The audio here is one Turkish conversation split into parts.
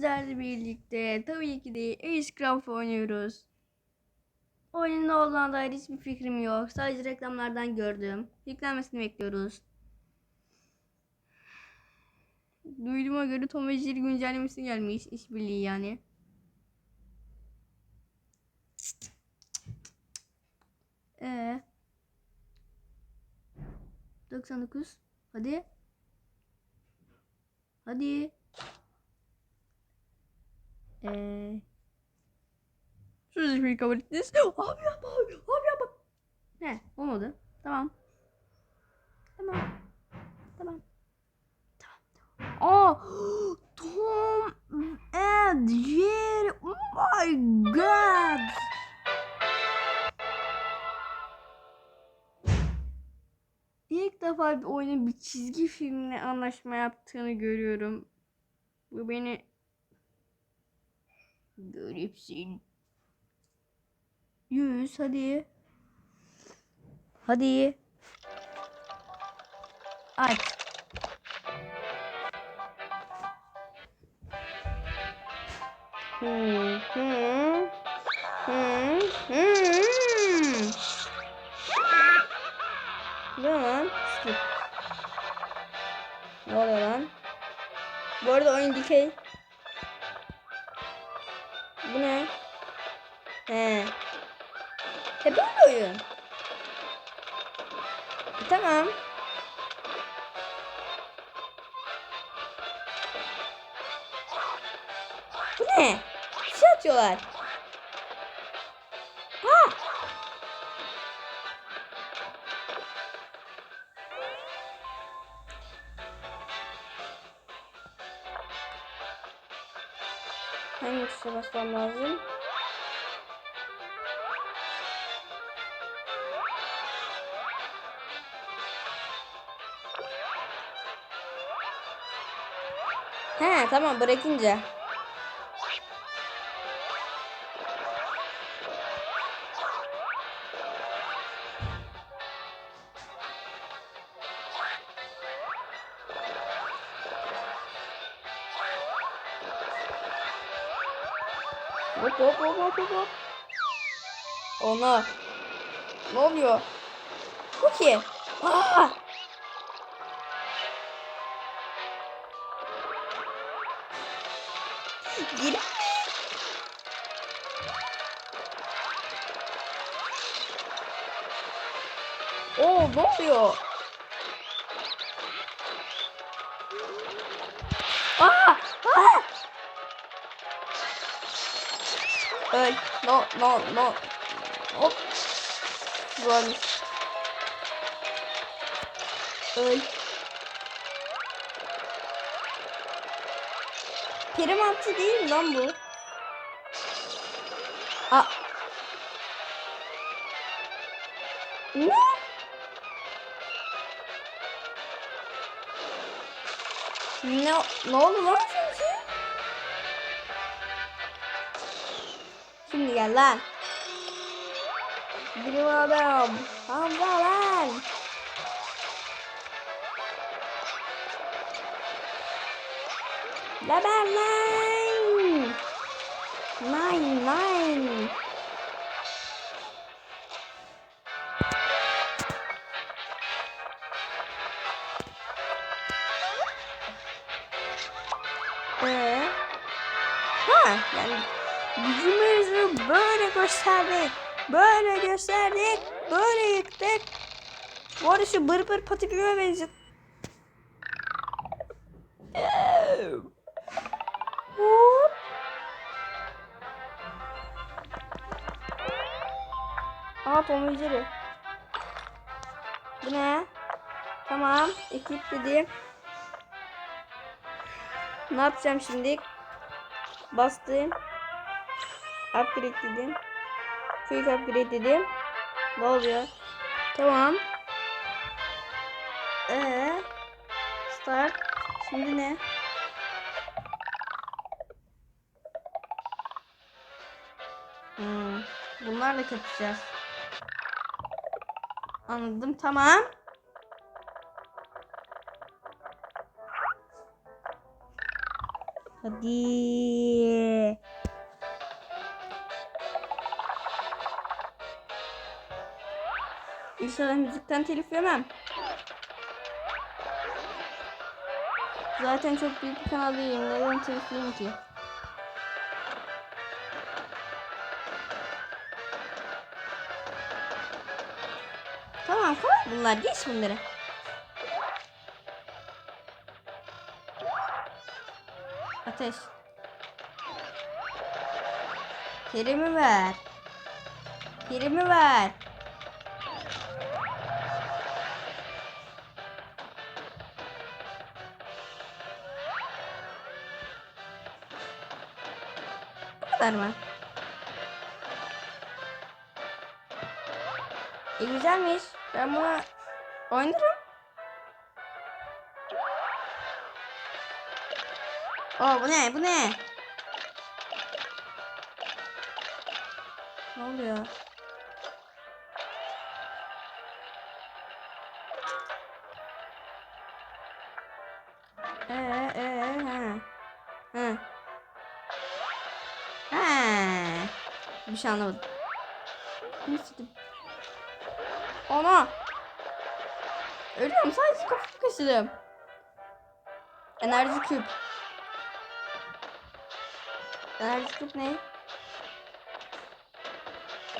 sizlerle birlikte tabii ki de Acecraft oynuyoruz. Oyunun ne olduğuna dair hiçbir fikrim yok. Sadece reklamlardan gördüm. Yüklenmesini bekliyoruz. Duyduğuma göre Tom ve Jerry güncellemesi gelmiş. İşbirliği yani. Ee. 99. Hadi. Hadi. Eee. Sözleşmeyi kabul ettiniz. Abi yapma abi. Abi yapma. He olmadı. Tamam. Tamam. Tamam. tamam. Aa. Tom and Jerry. Oh my god. İlk defa bir oyunun bir çizgi filmle anlaşma yaptığını görüyorum. Bu beni garipsin. Yüz hadi. Hadi. Aç. Hmm, hmm, hmm, hmm. Lan? Ne oluyor lan? Bu arada oyun dikey. He. Hep böyle oyun. E, tamam. Bu ne? Bir şey atıyorlar. Ha! Hangi tuşa basmam lazım? He tamam bırakınca. Hop hop hop hop hop. Ona. Ne oluyor? Bu ki? Aa! Gir. Oo ne oluyor? Aa! Aa! Öl. No no no. Hop. Run. Öl. Pirimantı değil mi lan bu? Aa. Ne? Ne, ne oldu lan şimdi? Şimdi gel lan. Bilim adam. Laber lan. Nine nine. Ee? Ha yani gücümüzü böyle gösterdik. Böyle gösterdik. Böyle yıktık. Bu arada şu bır bır patipime benziyor. Hop. Aa Tom Jerry. Bu ne? Tamam. Ekip dedim. Ne yapacağım şimdi? Bastım. Upgrade dedim. Quick upgrade dedim. Ne oluyor? Tamam. Ee, start. Şimdi ne? Bunlarla kapışacağız. Anladım. Tamam. Hadi. İnşallah müzikten telif yemem. Zaten çok büyük bir kanal değilim. Neden telif ki? Tamam kolay bunlar. Geç bunları. Ateş. Kerimi ver. Kerimi ver. Bu kadar mı? E güzelmiş. Ben bunu oynarım. Oo bu ne? Bu ne? Ne oluyor? Ee, ee, ha. Ha. Ha. Bir şey anlamadım. İstedim? Ana. Ölüyorum sadece kafamı kaşıdım. Enerji küp. Enerji küp ne?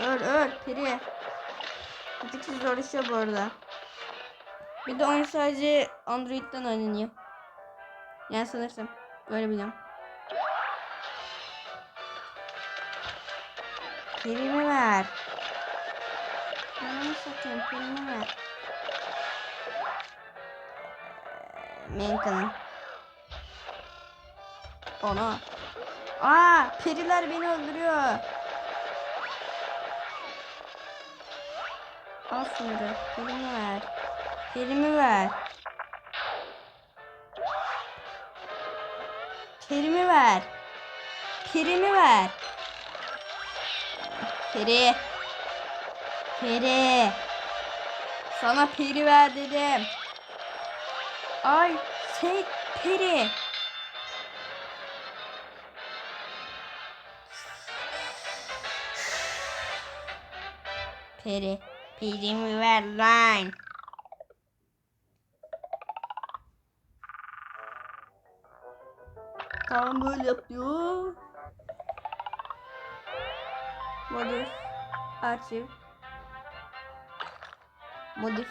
Öl öl peri. Tık zorlaşıyor bu arada. Bir de oyun sadece Android'den oynanıyor. Yani sanırsam. Öyle biliyorum. Perimi ver. Ananı satayım perimi ver. Menka'nın. Ona. Aa, periler beni öldürüyor. Al şunları. Perimi ver. Perimi ver. Perimi ver. Perimi ver. Peri. Peri. Sana peri ver dedim. Ay şey peri. Peri. Perimi ver lan. Tamam böyle yapıyor. Modif. Arşiv. Modif.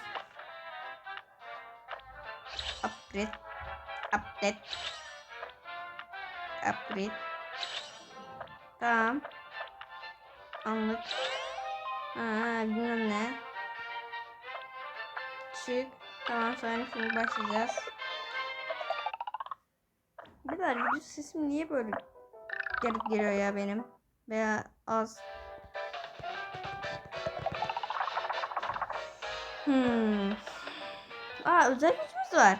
Upgrade. Update. Upgrade. Tamam. Anlık. Ha, bilmem ne. Çık. Tamam sonra şimdi başlayacağız. Bir daha video sesim niye böyle garip geliyor ya benim? Veya az. Hmm. Aa özel gücümüz var.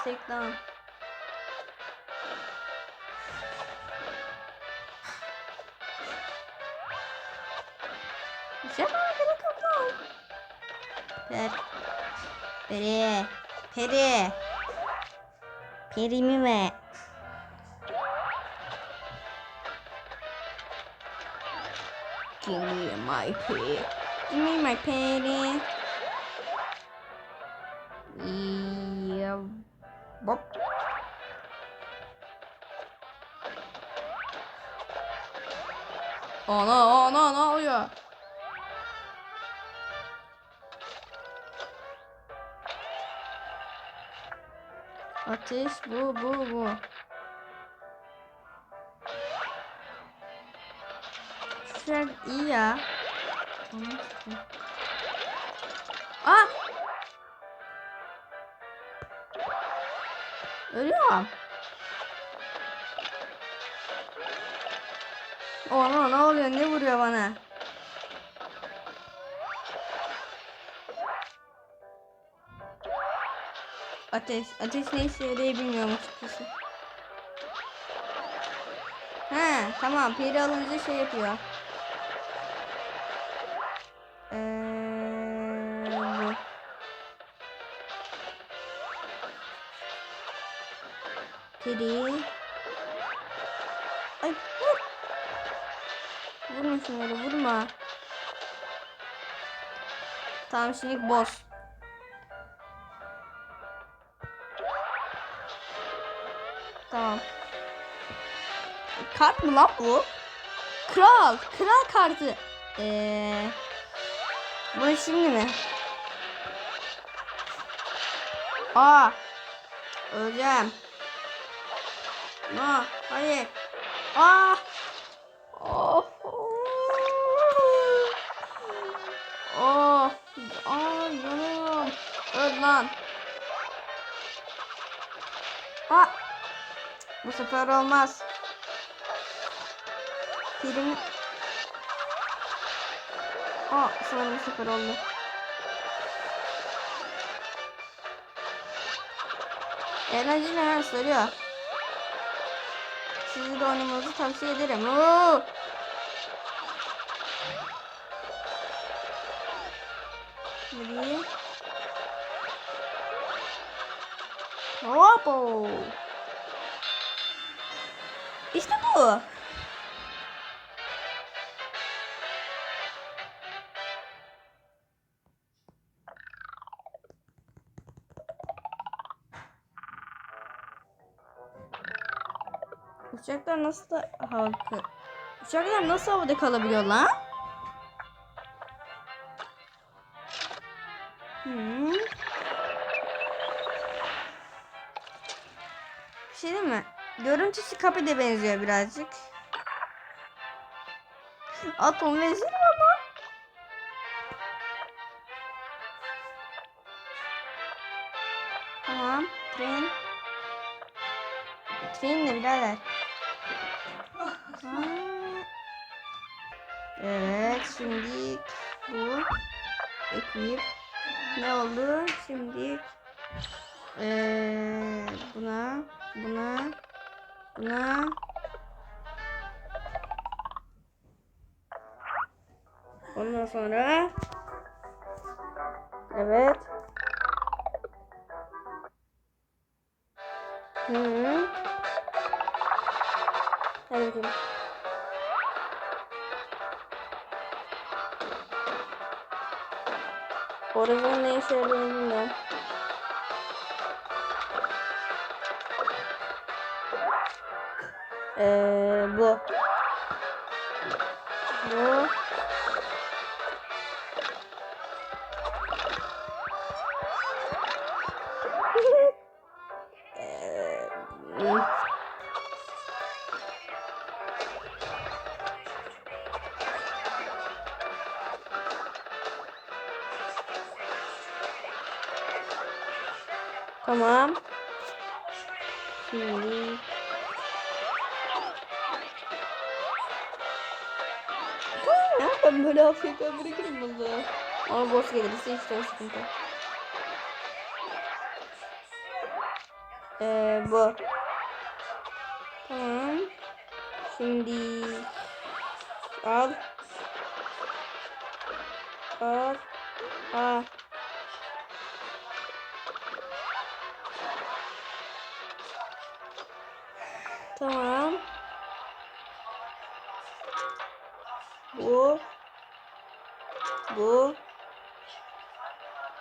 Yavaş reklam. Güzel beni kapat. Per. Give me my peri. Give me my peri. Bop. Ana ana ne oluyor? Ateş bu bu bu. Şuraya iyi ya. Aa! Ölüyorum. Ona ne oluyor? Ne vuruyor bana? Ateş. Ateş ne işe yarıyor bilmiyorum açıkçası. He tamam. Peri alınca şey yapıyor. Peri. Ay vur. Vurma şunları vurma. Tamam şimdi boss. Tamam. Kart mı lan bu? Kral. Kral kartı. Eee. Bu şimdi mi? Aa. Öleceğim. No, hayır. Ah! Of. Of. Aa, yanıyorum. Öl lan. Ah! Bu sefer olmaz. Pirim. Aa, ah, sanırım sefer oldu. Eğlenceli her soruyor. Sizi de oynamanızı tavsiye ederim. Oo! Vurayım. Hoppo. İşte bu. Uçaklar nasıl da havada... Uçaklar nasıl havada kalabiliyor lan? Hmm. Bir şey değil mi? Görüntüsü kapıda benziyor birazcık. Atom benziyor ama. Tamam. Tren. Tren ne birader? Ha. Evet şimdi bu ekleyip ne oldu? Şimdi ee, buna buna buna ondan sonra evet Hı. Hadi bakalım. Horizon ne işe yaradığını bilmiyorum. Ee, bu. Bu. Tamam. Şimdi ben böyle AFK bırakırım bunu. Ama boss gelirse hiç de sıkıntı. Ee, bu. Tamam. Şimdi al. Al. Al. Tamam. Bu. Bu.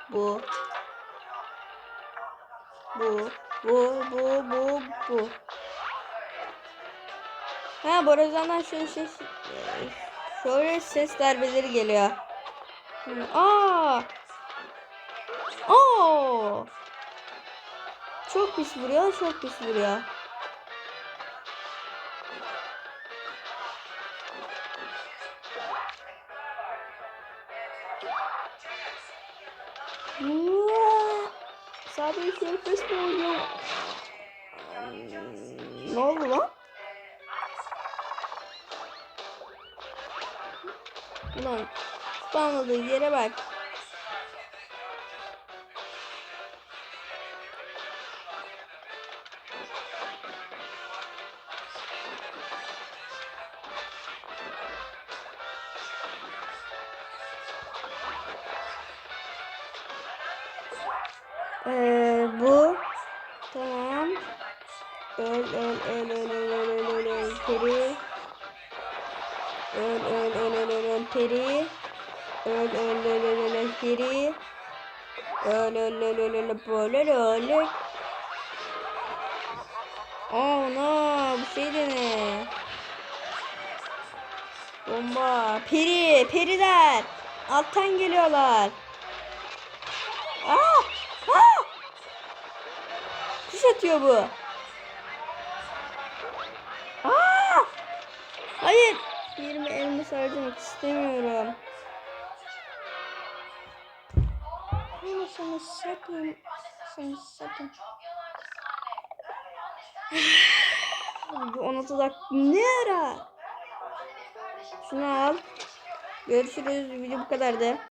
Bu. Bu. Bu. Bu. Bu. Bu. Ha borazandan şöyle şey, şöyle ses darbeleri geliyor. Hı, Aa. Çok pis vuruyor, çok pis vuruyor. Sadece Surface mi oynuyor? Ne oldu lan? Ulan spamladığı yere bak. Ee, bu tamam. Öl öl öl öl öl öl öl öl öl peri. Öl öl öl öl öl öl peri. Öl öl öl öl öl öl peri. Öl öl öl öl öl böyle öl. Oh no bu şey de ne? Bomba. Peri, periler. Alttan geliyorlar. Aa! Kuş atıyor bu. Aa! Hayır. Yerime elimi saracak istemiyorum. Ama sana satayım. Sana satayım. Bu 16 dakika ne ara? Şunu al. Görüşürüz. Video bu kadardı.